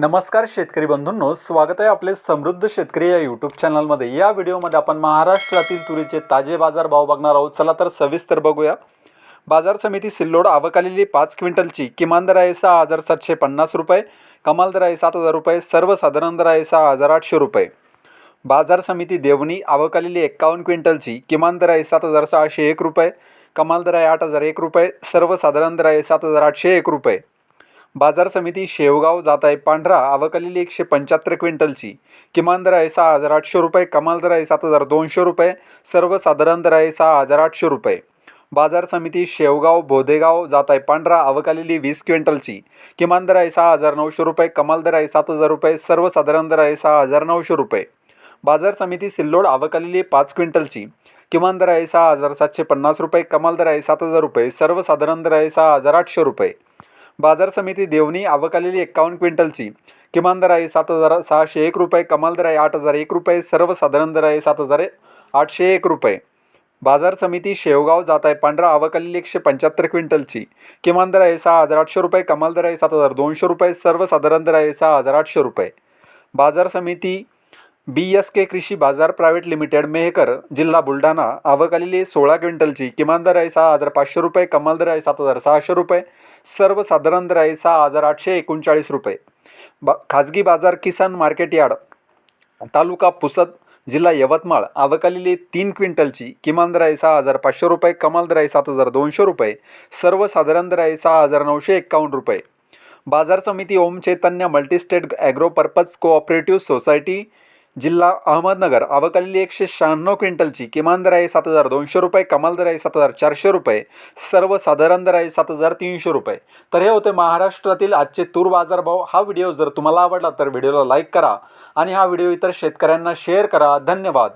नमस्कार शेतकरी बंधूंनो स्वागत आहे आपले समृद्ध शेतकरी या यूट्यूब चॅनलमध्ये या व्हिडिओमध्ये आपण महाराष्ट्रातील तुरीचे ताजे बाजार भाव बघणार आहोत. चला तर सविस्तर बघूया. बाजार समिती सिल्लोड आवकालेली पाच क्विंटलची. किमान दर आहे सहा हजार सातशे पन्नास रुपये. कमाल दर आहे सात हजार रुपये. सर्वसाधारण दर आहे सहा हजार आठशे रुपये. बाजार समिती देवणी आवकालेली एक्कावन्न क्विंटलची. किमान दर आहे सात हजार सहाशे एक रुपये. कमाल दर आहे आठ हजार एक रुपये. सर्वसाधारण दर आहे सात हजार आठशे एक रुपये. बाजार समिती शेवगाव जात आहे. पांढरा आवकालेली एकशे पंच्याहत्तर क्विंटलची. किमान दर आहे सहा हजार आठशे रुपये कमाल दर आहे सात हजार दोनशे रुपये सर्वसाधारण दर आहे सहा हजार आठशे रुपये. बाजार समिती शेवगाव भोदेगाव जात आहे. पांढरा आवकालेली वीस क्विंटलची. किमान दर आहे सहा हजार नऊशे रुपये कमाल दर आहे सात हजार रुपये सर्वसाधारण दर आहे सहा हजार नऊशे रुपये. बाजार समिती सिल्लोड आवकालेली पाच क्विंटलची. किमान दर आहे सहा हजार सातशे पन्नास रुपये कमाल दर आहे सात हजार रुपये सर्वसाधारण दर आहे सहा हजार आठशे रुपये. बाजार समिती देवणी आवकालेली एक्कावन्न क्विंटलची. किमान दर आहे सात हजार सहाशे एक रुपये कमाल दर आहे आठ हजार एक रुपये सर्वसाधारण दर आहे सात हजार आठशे एक रुपये. बाजार समिती शेवगाव जात आहे पांढरा आवकालेली एकशे पंच्याहत्तर क्विंटलची. किमान दर आहे सहा हजार आठशे रुपये कमाल दर आहे सात हजार दोनशे रुपये सर्वसाधारण दर आहे सहा हजार आठशे रुपये. बाजार समिती बी एस के कृषी बाजार प्रायव्हेट लिमिटेड मेहकर जिल्हा बुलढाणा आवकालेली सोळा क्विंटलची किमान दर आहे सहा हजार पाचशे रुपये कमाल दर आहे सात हजार सहाशे रुपये सर्वसाधारण दर आहे सहा हजार आठशे एकोणचाळीस रुपये. बा खाजगी बाजार किसान मार्केट यार्ड तालुका पुसद जिल्हा यवतमाळ आवकालेली तीन क्विंटलची किमान दर आहे सहा हजार पाचशे रुपये कमाल दर आहे सात हजार दोनशे रुपये सर्वसाधारण दर आहे सहा हजार नऊशे एक्कावन्न रुपये. बाजार समिती Om Chaitanya multistate agro purpose cooperative society जिल्हा अहमदनगर आवकालेली एकशे शहाण्णव क्विंटलची किमान दर आहे सात हजार दोनशे रुपये कमाल दर आहे सात हजार चारशे रुपये सर्वसाधारण दर आहे सात हजार तीनशे रुपये. तर हे होते महाराष्ट्रातील आजचे तूर बाजारभाव हा व्हिडिओ जर तुम्हाला आवडला तर व्हिडिओला लाईक करा आणि हा व्हिडिओ इतर शेतकऱ्यांना शेअर करा. धन्यवाद.